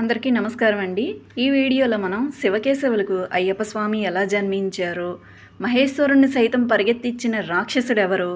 అందరికీ నమస్కారం అండి. ఈ వీడియోలో మనం శివకేశవులకు అయ్యప్ప స్వామి ఎలా జన్మించారు మహేశ్వరుణ్ణి సైతం పరిగెత్తిచ్చిన రాక్షసుడు ఎవరు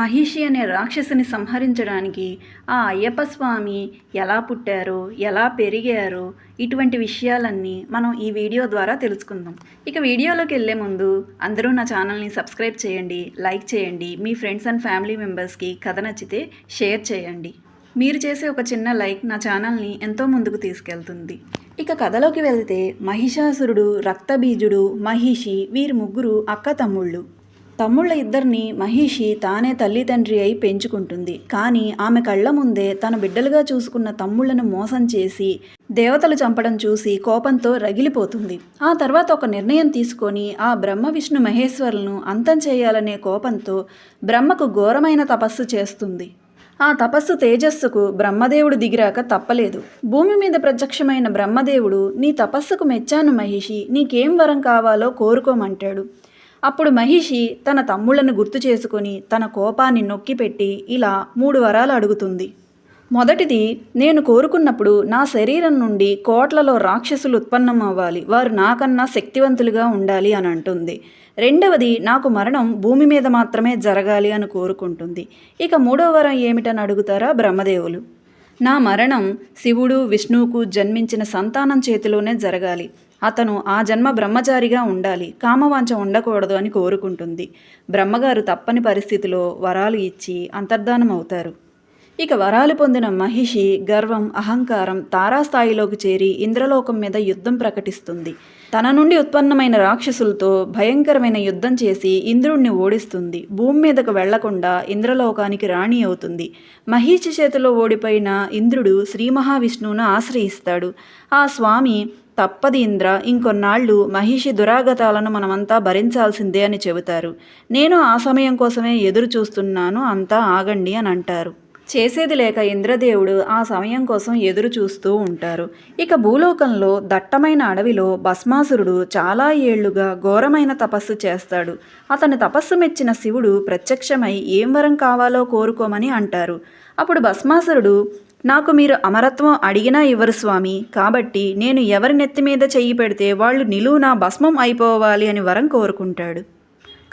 మహిషి అనే రాక్షసుని సంహరించడానికి ఆ అయ్యప్ప స్వామి ఎలా పుట్టారు ఎలా పెరిగారు ఇటువంటి విషయాలన్నీ మనం ఈ వీడియో ద్వారా తెలుసుకుందాం. ఇక వీడియోలోకి వెళ్ళే ముందు అందరూ నా ఛానల్ని సబ్స్క్రైబ్ చేయండి లైక్ చేయండి మీ ఫ్రెండ్స్ అండ్ ఫ్యామిలీ మెంబర్స్కి కథ నచ్చితే షేర్ చేయండి. మీరు చేసే ఒక చిన్న లైక్ నా ఛానల్ని ఎంతో ముందుకు తీసుకెళ్తుంది. ఇక కథలోకి వెళ్తే మహిషాసురుడు రక్తబీజుడు మహిషి వీరి ముగ్గురు అక్క తమ్ముళ్ళు. తమ్ముళ్ళ ఇద్దరిని మహిషి తానే తల్లి తండ్రి అయి పెంచుకుంటుంది. కానీ ఆమె కళ్ళ ముందే తన బిడ్డలుగా చూసుకున్న తమ్ముళ్ళను మోసం చేసి దేవతలు చంపడం చూసి కోపంతో రగిలిపోతుంది. ఆ తర్వాత ఒక నిర్ణయం తీసుకొని ఆ బ్రహ్మ విష్ణు మహేశ్వరులను అంతం చేయాలనే కోపంతో బ్రహ్మకు ఘోరమైన తపస్సు చేస్తుంది. ఆ తపస్సు తేజస్సుకు బ్రహ్మదేవుడు దిగిరాక తప్పలేదు. భూమి మీద ప్రత్యక్షమైన బ్రహ్మదేవుడు నీ తపస్సుకు మెచ్చాను మహిషి నీకేం వరం కావాలో కోరుకోమంటాడు. అప్పుడు మహిషి తన తమ్ముళ్ళను గుర్తు చేసుకుని తన కోపాన్ని నొక్కిపెట్టి ఇలా మూడు వరాలు అడుగుతుంది. మొదటిది నేను కోరుకున్నప్పుడు నా శరీరం నుండి కోట్లలో రాక్షసులు ఉత్పన్నం అవ్వాలి వారు నాకన్నా శక్తివంతులుగా ఉండాలి అని అంటుంది. రెండవది నాకు మరణం భూమి మీద మాత్రమే జరగాలి అని కోరుకుంటుంది. ఇక మూడవ వరం ఏమిటని అడుగుతారా బ్రహ్మదేవులు? నా మరణం శివుడు విష్ణువుకు జన్మించిన సంతానం చేతిలోనే జరగాలి. అతను ఆ జన్మ బ్రహ్మచారిగా ఉండాలి. కామవాంఛ ఉండకూడదు అని కోరుకుంటుంది. బ్రహ్మగారు తప్పని పరిస్థితిలో వరాలు ఇచ్చి అంతర్ధానం అవుతారు ఇక వరాలు పొందిన మహిషి గర్వం అహంకారం తారాస్థాయిలోకి చేరి ఇంద్రలోకం మీద యుద్ధం ప్రకటిస్తుంది. తన నుండి ఉత్పన్నమైన రాక్షసులతో భయంకరమైన యుద్ధం చేసి ఇంద్రుణ్ణి ఓడిస్తుంది. భూమి మీదకు వెళ్ళకుండా ఇంద్రలోకానికి రాణి అవుతుంది. మహిషి చేతిలో ఓడిపోయిన ఇంద్రుడు శ్రీ మహావిష్ణువును ఆశ్రయిస్తాడు. ఆ స్వామి తప్పది ఇంద్ర ఇంకొన్నాళ్ళు మహిషి దురాగతాలను మనమంతా భరించాల్సిందే అని చెబుతారు. నేను ఆ సమయం కోసమే ఎదురు చూస్తున్నాను అంతా ఆగండి అని అంటారు. చేసేది లేక ఇంద్రదేవుడు ఆ సమయం కోసం ఎదురు చూస్తూ ఉంటారు. ఇక భూలోకంలో దట్టమైన అడవిలో భస్మాసురుడు చాలా ఏళ్ళుగా ఘోరమైన తపస్సు చేస్తాడు. అతని తపస్సు మెచ్చిన శివుడు ప్రత్యక్షమై ఏం వరం కావాలో కోరుకోమని అంటారు. అప్పుడు భస్మాసురుడు నాకు మీరు అమరత్వం అడిగినా ఇవ్వరు స్వామి. కాబట్టి నేను ఎవరి నెత్తి మీద చెయ్యి పెడితే వాళ్ళు నిలువునా భస్మం అయిపోవాలి అని వరం కోరుకుంటాడు.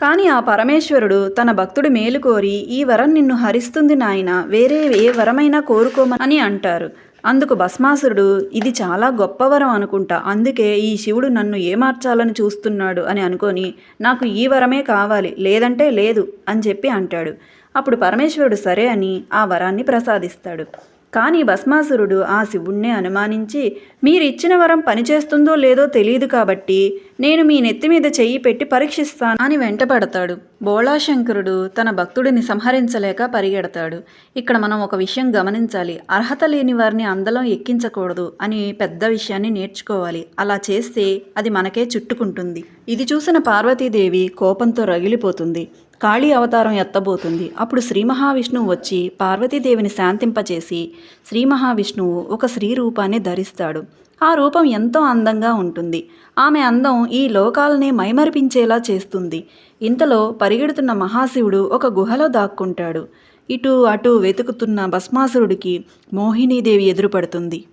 కానీ ఆ పరమేశ్వరుడు తన భక్తుడి మేలు కోరి ఈ వరం నిన్ను హరిస్తుంది నాయన వేరే ఏ వరమైనా కోరుకోమని అంటారు. అందుకు భస్మాసురుడు ఇది చాలా గొప్ప వరం అనుకుంటా అందుకే ఈ శివుడు నన్ను ఏమార్చాలని చూస్తున్నాడు అని అనుకొని నాకు ఈ వరమే కావాలి లేదంటే లేదు అని చెప్పి అంటాడు. అప్పుడు పరమేశ్వరుడు సరే అని ఆ వరాన్ని ప్రసాదిస్తాడు. కానీ భస్మాసురుడు ఆ శివుణ్ణే అనుమానించి మీరిచ్చిన వరం పనిచేస్తుందో లేదో తెలియదు కాబట్టి నేను మీ నెత్తి మీద చెయ్యి పెట్టి పరీక్షిస్తాను అని వెంటపడతాడు. బోళాశంకరుడు తన భక్తుడిని సంహరించలేక పరిగెడతాడు. ఇక్కడ మనం ఒక విషయం గమనించాలి. అర్హత లేని వారిని అందలం ఎక్కించకూడదు అని పెద్ద విషయాన్ని నేర్చుకోవాలి. అలా చేస్తే అది మనకే చుట్టుకుంటుంది. ఇది చూసిన పార్వతీదేవి కోపంతో రగిలిపోతుంది. కాళీ అవతారం ఎత్తబోతుంది. అప్పుడు శ్రీ మహావిష్ణువు వచ్చి పార్వతీదేవిని శాంతింపచేసి శ్రీ మహావిష్ణువు ఒక స్త్రీ రూపాన్ని ధరిస్తాడు. ఆ రూపం ఎంతో అందంగా ఉంటుంది. ఆమె అందం ఈ లోకాలనే మైమరిపించేలా చేస్తుంది. ఇంతలో పరిగెడుతున్న మహాశివుడు ఒక గుహలో దాక్కుంటాడు. ఇటు అటు వెతుకుతున్న భస్మాసురుడికి మోహినీదేవి ఎదురుపడుతుంది.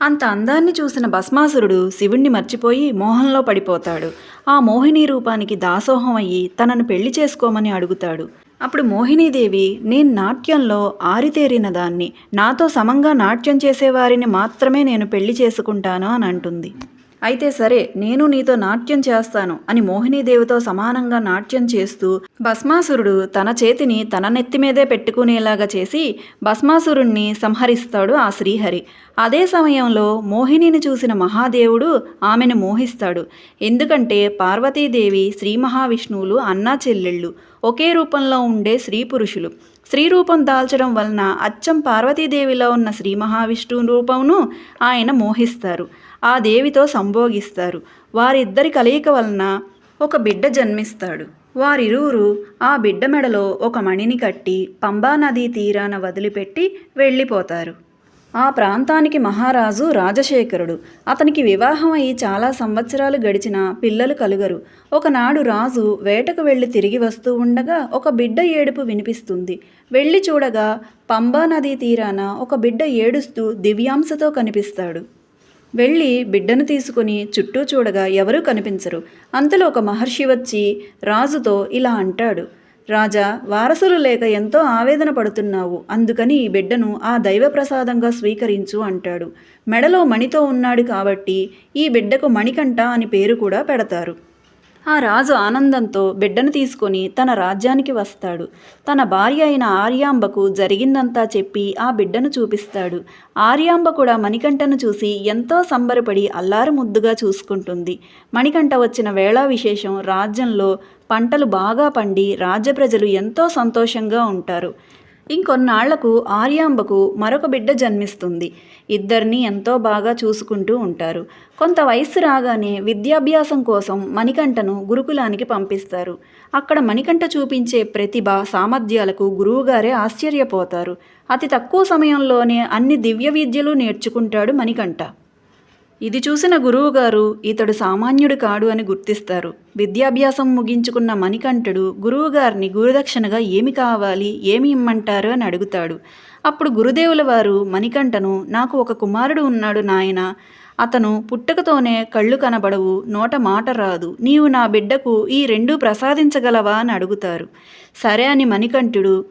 అంత అందాన్ని చూసిన భస్మాసురుడు శివుణ్ణి మర్చిపోయి మోహంలో పడిపోతాడు. ఆ మోహిని రూపానికి దాసోహం అయ్యి తనను పెళ్ళి చేసుకోమని అడుగుతాడు. అప్పుడు మోహినీదేవి నేను నాట్యంలో ఆరితేరిన దాన్ని నాతో సమంగా నాట్యం చేసేవారిని మాత్రమే నేను పెళ్ళి చేసుకుంటాను అని అంటుంది. అయితే సరే నేను నీతో నాట్యం చేస్తాను అని మోహినీదేవితో సమానంగా నాట్యం చేస్తూ భస్మాసురుడు తన చేతిని తన నెత్తి మీదే పెట్టుకునేలాగా చేసి భస్మాసురుణ్ణి సంహరిస్తాడు ఆ శ్రీహరి. అదే సమయంలో మోహినిని చూసిన మహాదేవుడు ఆమెను మోహిస్తాడు. ఎందుకంటే పార్వతీదేవి శ్రీ మహావిష్ణువులు అన్నా చెల్లెళ్ళు. ఒకే రూపంలో ఉండే స్త్రీ పురుషులు. స్త్రీ రూపం దాల్చడం వలన అచ్చం పార్వతీదేవిలో ఉన్న శ్రీ మహావిష్ణువు రూపమును ఆయన మోహిస్తారు. ఆ దేవితో సంభోగిస్తారు. వారిద్దరి కలయిక వలన ఒక బిడ్డ జన్మిస్తాడు. వారిరువురు ఆ బిడ్డ మెడలో ఒక మణిని కట్టి పంబా నదీ తీరాన వదిలిపెట్టి వెళ్ళిపోతారు. ఆ ప్రాంతానికి మహారాజు రాజశేఖరుడు. అతనికి వివాహం అయి చాలా సంవత్సరాలు గడిచిన పిల్లలు కలుగరు. ఒకనాడు రాజు వేటకు వెళ్ళి తిరిగి వస్తూ ఉండగా ఒక బిడ్డ ఏడుపు వినిపిస్తుంది. వెళ్ళి చూడగా పంబా నదీ తీరాన ఒక బిడ్డ ఏడుస్తూ దివ్యాంశతో కనిపిస్తాడు. వెళ్ళి బిడ్డను తీసుకుని చుట్టూ చూడగా ఎవరూ కనిపించరు. అంతలో ఒక మహర్షి వచ్చి రాజుతో ఇలా అంటాడు. రాజా వారసులు లేక ఎంతో ఆవేదన పడుతున్నావు. అందుకని ఈ బిడ్డను ఆ దైవ ప్రసాదంగా స్వీకరించు అంటాడు. మెడలో మణితో ఉన్నాడు కాబట్టి ఈ బిడ్డకు మణికంఠ అని పేరు కూడా పెడతారు. ఆ రాజు ఆనందంతో బిడ్డను తీసుకొని తన రాజ్యానికి వస్తాడు. తన భార్య అయిన ఆర్యాంబకు జరిగిందంతా చెప్పి ఆ బిడ్డను చూపిస్తాడు. ఆర్యాంబ కూడా మణికంఠను చూసి ఎంతో సంబరపడి అల్లారు ముద్దుగా చూసుకుంటుంది. మణికంఠ వచ్చిన వేళా విశేషం రాజ్యంలో పంటలు బాగా పండి రాజ్య ప్రజలు ఎంతో సంతోషంగా ఉంటారు. ఇంకొన్నాళ్ళకు ఆర్యాంబకు మరొక బిడ్డ జన్మిస్తుంది. ఇద్దరిని ఎంతో బాగా చూసుకుంటూ ఉంటారు. కొంత వయస్సు రాగానే విద్యాభ్యాసం కోసం మణికంఠను గురుకులానికి పంపిస్తారు. అక్కడ మణికంఠ చూపించే ప్రతిభ సామర్థ్యాలకు గురువుగారే ఆశ్చర్యపోతారు. అతి తక్కువ సమయంలోనే అన్ని దివ్య విద్యలు నేర్చుకుంటాడు మణికంఠ. ఇది చూసిన గురువుగారు ఇతడు సామాన్యుడు కాడు అని గుర్తిస్తారు. విద్యాభ్యాసం ముగించుకున్న మణికంఠుడు గురువుగారిని గురుదక్షిణగా ఏమి కావాలి ఏమి ఇమ్మంటారు అని అడుగుతాడు. అప్పుడు గురుదేవుల వారు మణికంఠను నాకు ఒక కుమారుడు ఉన్నాడు నాయన అతను పుట్టుకతోనే కళ్ళు కనబడవు నోట మాట రాదు నీవు నా బిడ్డకు ఈ రెండూ ప్రసాదించగలవా అని అడుగుతారు. సరే అని మణికంఠుడు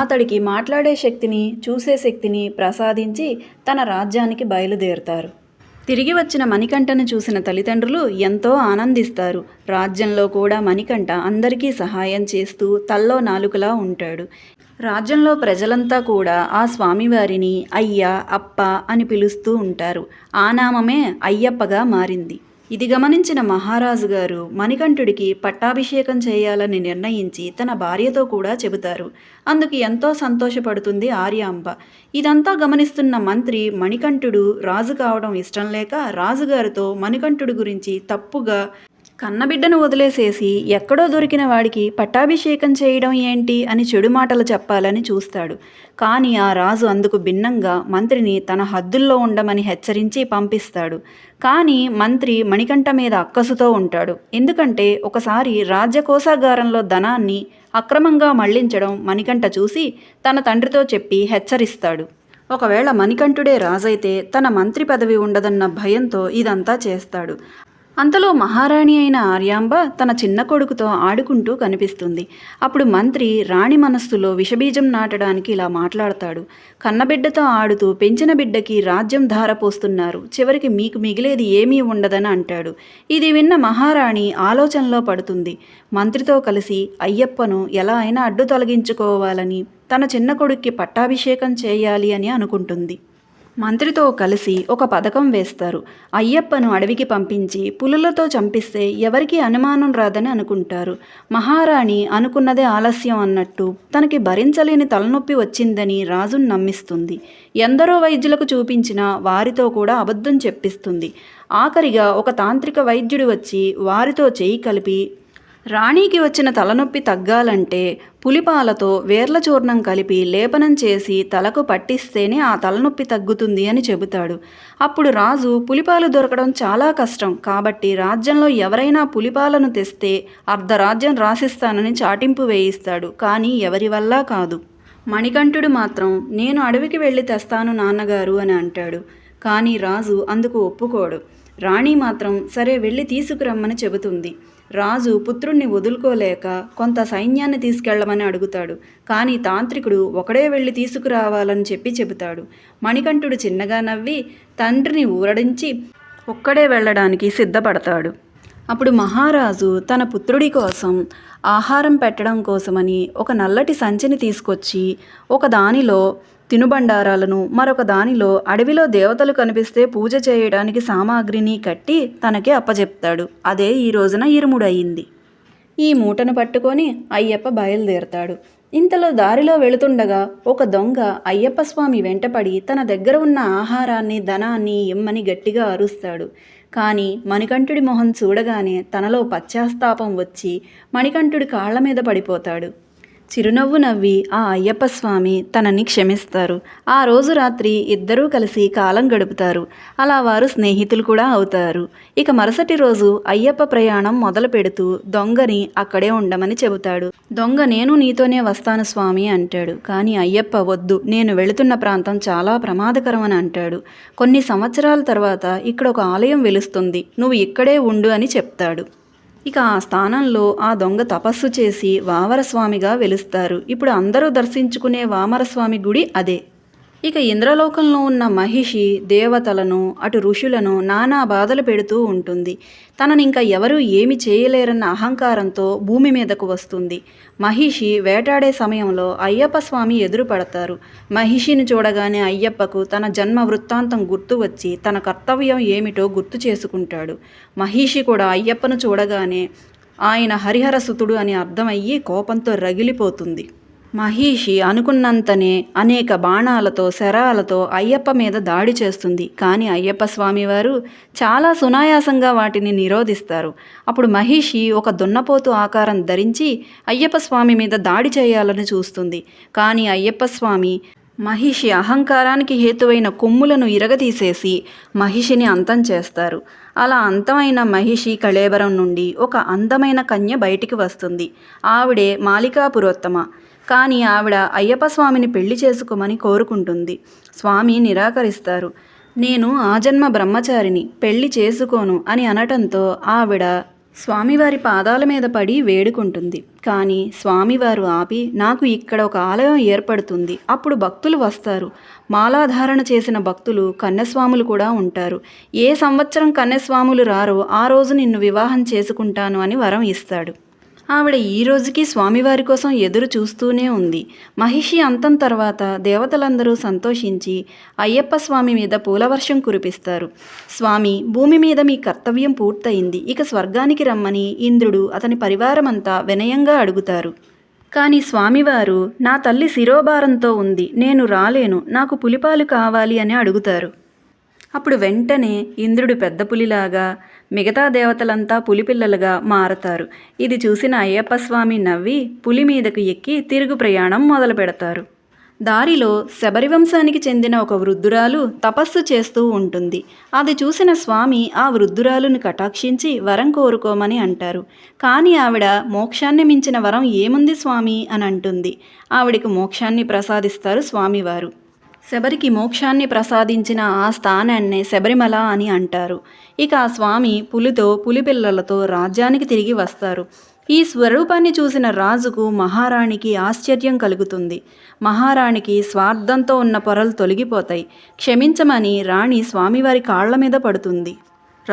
అతడికి మాట్లాడే శక్తిని చూసే శక్తిని ప్రసాదించి తన రాజ్యానికి బయలుదేరుతారు. తిరిగి వచ్చిన మణికంఠను చూసిన తల్లిదండ్రులు ఎంతో ఆనందిస్తారు. రాజ్యంలో కూడా మణికంఠ అందరికీ సహాయం చేస్తూ తల్లో నాలుకలా ఉంటాడు. రాజ్యంలో ప్రజలంతా కూడా ఆ స్వామివారిని అయ్య అప్ప అని పిలుస్తూ ఉంటారు. ఆ నామమే అయ్యప్పగా మారింది. ఇది గమనించిన మహారాజు గారు మణికంఠుడికి పట్టాభిషేకం చేయాలని నిర్ణయించి తన భార్యతో కూడా చెబుతారు. అందుకు ఎంతో సంతోషపడుతుంది ఆర్యాంబ. ఇదంతా గమనిస్తున్న మంత్రి మణికంఠుడు రాజు కావడం ఇష్టం లేక రాజుగారితో మణికంఠుడి గురించి తప్పుగా కన్నబిడ్డను వదిలేసేసి ఎక్కడో దొరికిన వాడికి పట్టాభిషేకం చేయడం ఏంటి అని చెడు మాటలు చెప్పాలని చూస్తాడు. కానీ ఆ రాజు అందుకు భిన్నంగా మంత్రిని తన హద్దుల్లో ఉండమని హెచ్చరించి పంపిస్తాడు. కానీ మంత్రి మణికంఠ మీద అక్కసుతో ఉంటాడు. ఎందుకంటే ఒకసారి రాజ్యకోశాగారంలో ధనాన్ని అక్రమంగా మళ్ళించడం మణికంఠ చూసి తన తండ్రితో చెప్పి హెచ్చరిస్తాడు. ఒకవేళ మణికంఠుడే రాజైతే తన మంత్రి పదవి ఉండదన్న భయంతో ఇదంతా చేస్తాడు. అంతలో మహారాణి అయిన ఆర్యాంబ తన చిన్న కొడుకుతో ఆడుకుంటూ కనిపిస్తుంది. అప్పుడు మంత్రి రాణి మనస్సులో విషబీజం నాటడానికి ఇలా మాట్లాడతాడు. కన్నబిడ్డతో ఆడుతూ పెంచిన బిడ్డకి రాజ్యం ధారపోస్తున్నారు. చివరికి మీకు మిగిలేది ఏమీ ఉండదని అంటాడు. ఇది విన్న మహారాణి ఆలోచనలో పడుతుంది. మంత్రితో కలిసి అయ్యప్పను ఎలా అయినా అడ్డు తొలగించుకోవాలని తన చిన్న కొడుక్కి పట్టాభిషేకం చేయాలి అని అనుకుంటుంది. మంత్రితో కలిసి ఒక పథకం వేస్తారు. అయ్యప్పను అడవికి పంపించి పులులతో చంపిస్తే ఎవరికి అనుమానం రాదని అనుకుంటారు. మహారాణి అనుకున్నదే ఆలస్యం అన్నట్టు తనకి భరించలేని తలనొప్పి వచ్చిందని రాజును నమ్మిస్తుంది. ఎందరో వైద్యులకు చూపించినా వారితో కూడా అబద్ధం చెప్పిస్తుంది. ఆఖరిగా ఒక తాంత్రిక వైద్యుడు వచ్చి వారితో చేయి కలిపి రాణికి వచ్చిన తలనొప్పి తగ్గాలంటే పులిపాలతో వేర్ల చూర్ణం కలిపి లేపనం చేసి తలకు పట్టిస్తేనే ఆ తలనొప్పి తగ్గుతుంది అని చెబుతాడు. అప్పుడు రాజు పులిపాలు దొరకడం చాలా కష్టం. కాబట్టి రాజ్యంలో ఎవరైనా పులిపాలను తెస్తే అర్ధరాజ్యం రాసిస్తానని చాటింపు వేయిస్తాడు. కానీ ఎవరి వల్ల కాదు. మణికంఠుడు మాత్రం నేను అడవికి వెళ్ళి తెస్తాను నాన్నగారు అని అంటాడు. కానీ రాజు అందుకు ఒప్పుకోడు. రాణి మాత్రం సరే వెళ్ళి తీసుకురమ్మని చెబుతుంది. రాజు పుత్రుణ్ణి వదులుకోలేక కొంత సైన్యాన్ని తీసుకెళ్ళమని అడుగుతాడు. కానీ తాంత్రికుడు ఒకడే వెళ్ళి తీసుకురావాలని చెప్పి చెబుతాడు. మణికంఠుడు చిన్నగా నవ్వి తండ్రిని ఊరడించి ఒక్కడే వెళ్ళడానికి సిద్ధపడతాడు. అప్పుడు మహారాజు తన పుత్రుడి కోసం ఆహారం పెట్టడం కోసమని ఒక నల్లటి సంచిని తీసుకొచ్చి ఒక దానిలో తినుబండారాలను మరొక దానిలో అడవిలో దేవతలు కనిపిస్తే పూజ చేయడానికి సామాగ్రిని కట్టి తనకి అప్పజెప్తాడు. అదే ఈ రోజున ఇరుముడయింది. ఈ మూటను పట్టుకొని అయ్యప్ప బయలుదేరతాడు. ఇంతలో దారిలో వెళుతుండగా ఒక దొంగ అయ్యప్ప స్వామి వెంటపడి తన దగ్గర ఉన్న ఆహారాన్ని ధనాన్ని ఇమ్మని గట్టిగా అరుస్తాడు. కానీ మణికంఠుడి మొహం చూడగానే తనలో పశ్చాత్తాపం వచ్చి మణికంఠుడి కాళ్ళ మీద పడిపోతాడు. చిరునవ్వు నవ్వి ఆ అయ్యప్ప స్వామి తనని క్షమిస్తారు. ఆ రోజు రాత్రి ఇద్దరూ కలిసి కాలం గడుపుతారు. అలా వారు స్నేహితులు కూడా అవుతారు. ఇక మరుసటి రోజు అయ్యప్ప ప్రయాణం మొదలు పెడుతూ దొంగని అక్కడే ఉండమని చెబుతాడు. దొంగ నేను నీతోనే వస్తాను స్వామి అంటాడు. కానీ అయ్యప్ప వద్దు. నేను వెళుతున్న ప్రాంతం చాలా ప్రమాదకరం అని అంటాడు. కొన్ని సంవత్సరాల తర్వాత ఇక్కడ ఒక ఆలయం వెలుస్తుంది. నువ్వు ఇక్కడే ఉండు అని చెప్తాడు. ఇక ఆ స్థానంలో ఆ దొంగ తపస్సు చేసి వామరస్వామిగా వెలుస్తారు. ఇప్పుడు అందరూ దర్శించుకునే వామరస్వామి గుడి అదే. ఇక ఇంద్రలోకంలో ఉన్న మహిషి దేవతలను అటు ఋషులను నానా బాధలు పెడుతూ ఉంటుంది. తనని ఇంకా ఎవరూ ఏమి చేయలేరన్న అహంకారంతో భూమి మీదకు వస్తుంది. మహిషి వేటాడే సమయంలో అయ్యప్ప స్వామి ఎదురుపడతారు. మహిషిని చూడగానే అయ్యప్పకు తన జన్మ వృత్తాంతం గుర్తు వచ్చి తన కర్తవ్యం ఏమిటో గుర్తు చేసుకుంటాడు. మహిషి కూడా అయ్యప్పను చూడగానే ఆయన హరిహర సుతుడు అని అర్థమయ్యి కోపంతో రగిలిపోతుంది. మహిషి అనుకున్నంతనే అనేక బాణాలతో శరాలతో అయ్యప్ప మీద దాడి చేస్తుంది. కానీ అయ్యప్ప స్వామివారు చాలా సునాయాసంగా వాటిని నిరోధిస్తారు. అప్పుడు మహిషి ఒక దున్నపోతు ఆకారం ధరించి అయ్యప్ప స్వామి మీద దాడి చేయాలని చూస్తుంది. కానీ అయ్యప్ప స్వామి మహిషి అహంకారానికి హేతువైన కొమ్ములను ఇరగదీసేసి మహిషిని అంతం చేస్తారు. అలా అంతమైన మహిషి కళేబరం నుండి ఒక అందమైన కన్య బయటికి వస్తుంది. ఆవిడే మాలికాపురోత్తమ. కానీ ఆవిడ అయ్యప్ప స్వామిని పెళ్ళి చేసుకోమని కోరుకుంటుంది. స్వామి నిరాకరిస్తారు. నేను ఆజన్మ బ్రహ్మచారిని పెళ్ళి చేసుకోను అని అనటంతో ఆవిడ స్వామివారి పాదాల మీద పడి వేడుకుంటుంది. కానీ స్వామివారు ఆపి నాకు ఇక్కడ ఒక ఆలయం ఏర్పడుతుంది. అప్పుడు భక్తులు వస్తారు. మాలాధారణ చేసిన భక్తులు కన్యస్వాములు కూడా ఉంటారు. ఏ సంవత్సరం కన్యస్వాములు రారో ఆ రోజు నిన్ను వివాహం చేసుకుంటాను అని వరం ఇస్తాడు. ఆవిడ ఈ రోజుకి స్వామివారి కోసం ఎదురు చూస్తూనే ఉంది. మహిషి అంతం తర్వాత దేవతలందరూ సంతోషించి అయ్యప్ప స్వామి మీద పూలవర్షం కురిపిస్తారు. స్వామి భూమి మీద మీ కర్తవ్యం పూర్తయింది. ఇక స్వర్గానికి రమ్మని ఇంద్రుడు అతని పరివారమంతా వినయంగా అడుగుతారు. కానీ స్వామివారు నా తల్లి శిరోభారంతో ఉంది. నేను రాలేను. నాకు పులిపాలు కావాలి అని అడుగుతారు. అప్పుడు వెంటనే ఇంద్రుడు పెద్ద పులిలాగా మిగతా దేవతలంతా పులిపిల్లలుగా మారతారు. ఇది చూసిన అయ్యప్ప స్వామి నవ్వి పులి మీదకు ఎక్కి తిరుగు ప్రయాణం మొదలు పెడతారు. దారిలో శబరి వంశానికి చెందిన ఒక వృద్ధురాలు తపస్సు చేస్తూ ఉంటుంది. అది చూసిన స్వామి ఆ వృద్ధురాలును కటాక్షించి వరం కోరుకోమని అంటారు. కానీ ఆవిడ మోక్షాన్ని మించిన వరం ఏముంది స్వామి? అని అంటుంది. ఆవిడకు మోక్షాన్ని ప్రసాదిస్తారు స్వామివారు. శబరికి మోక్షాన్ని ప్రసాదించిన ఆ స్థానాన్నే శబరిమల అని అంటారు. ఇక ఆ స్వామి పులితో పులిపిల్లలతో రాజ్యానికి తిరిగి వస్తారు. ఈ స్వరూపాన్ని చూసిన రాజుకు మహారాణికి ఆశ్చర్యం కలుగుతుంది. మహారాణికి స్వార్థంతో ఉన్న పొరలు తొలగిపోతాయి. క్షమించమని రాణి స్వామివారి కాళ్ళ మీద పడుతుంది.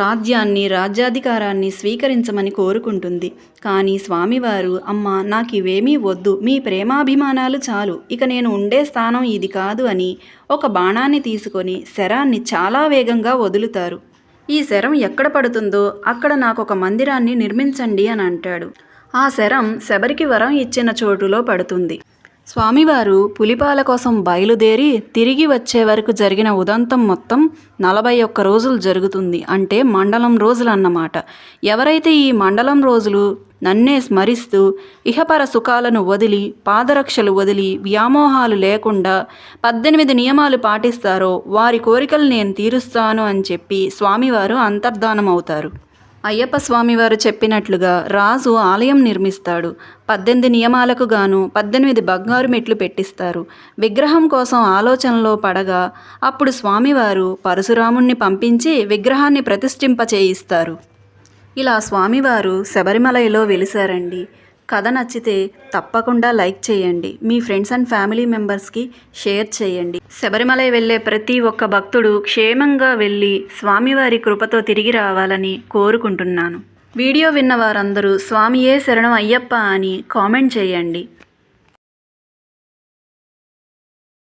రాజ్యాన్ని రాజ్యాధికారాన్ని స్వీకరించమని కోరుకుంటుంది. కానీ స్వామివారు అమ్మ నాకు ఇవేమీ వద్దు మీ ప్రేమాభిమానాలు చాలు ఇక నేను ఉండే స్థానం ఇది కాదు అని ఒక బాణాన్ని తీసుకొని శరాన్ని చాలా వేగంగా వదులుతారు. ఈ శరం ఎక్కడ పడుతుందో అక్కడ నాకు ఒక మందిరాన్ని నిర్మించండి అని అంటాడు. ఆ శరం శబరికి వరం ఇచ్చిన చోటులో పడుతుంది. స్వామివారు పులిపాల కోసం బయలుదేరి తిరిగి వచ్చే వరకు జరిగిన ఉదంతం మొత్తం నలభై ఒక్క రోజులు జరుగుతుంది అంటే మండలం రోజులు అన్నమాట ఎవరైతే ఈ మండలం రోజులు నన్నే స్మరిస్తూ ఇహపర సుఖాలను వదిలి పాదరక్షలు వదిలి వ్యామోహాలు లేకుండా పద్దెనిమిది నియమాలు పాటిస్తారో వారి కోరికలు నేను తీరుస్తాను అని చెప్పి స్వామివారు అంతర్ధానం అవుతారు అయ్యప్ప స్వామివారు చెప్పినట్లుగా రాజు ఆలయం నిర్మిస్తాడు. పద్దెనిమిది నియమాలకు గాను పద్దెనిమిది బంగారు మెట్లు పెట్టిస్తారు. విగ్రహం కోసం ఆలోచనలో పడగా అప్పుడు స్వామివారు పరశురాముణ్ణి పంపించి విగ్రహాన్ని ప్రతిష్ఠింప చేయిస్తారు ఇలా స్వామివారు శబరిమలలో వెలిసారండి కథ నచ్చితే తప్పకుండా లైక్ చేయండి. మీ ఫ్రెండ్స్ అండ్ ఫ్యామిలీ మెంబర్స్కి షేర్ చేయండి. శబరిమల వెళ్ళే ప్రతి ఒక్క భక్తుడు క్షేమంగా వెళ్ళి స్వామివారి కృపతో తిరిగి రావాలని కోరుకుంటున్నాను. వీడియో విన్న వారందరూ స్వామియే శరణం అయ్యప్ప అని కామెంట్ చేయండి.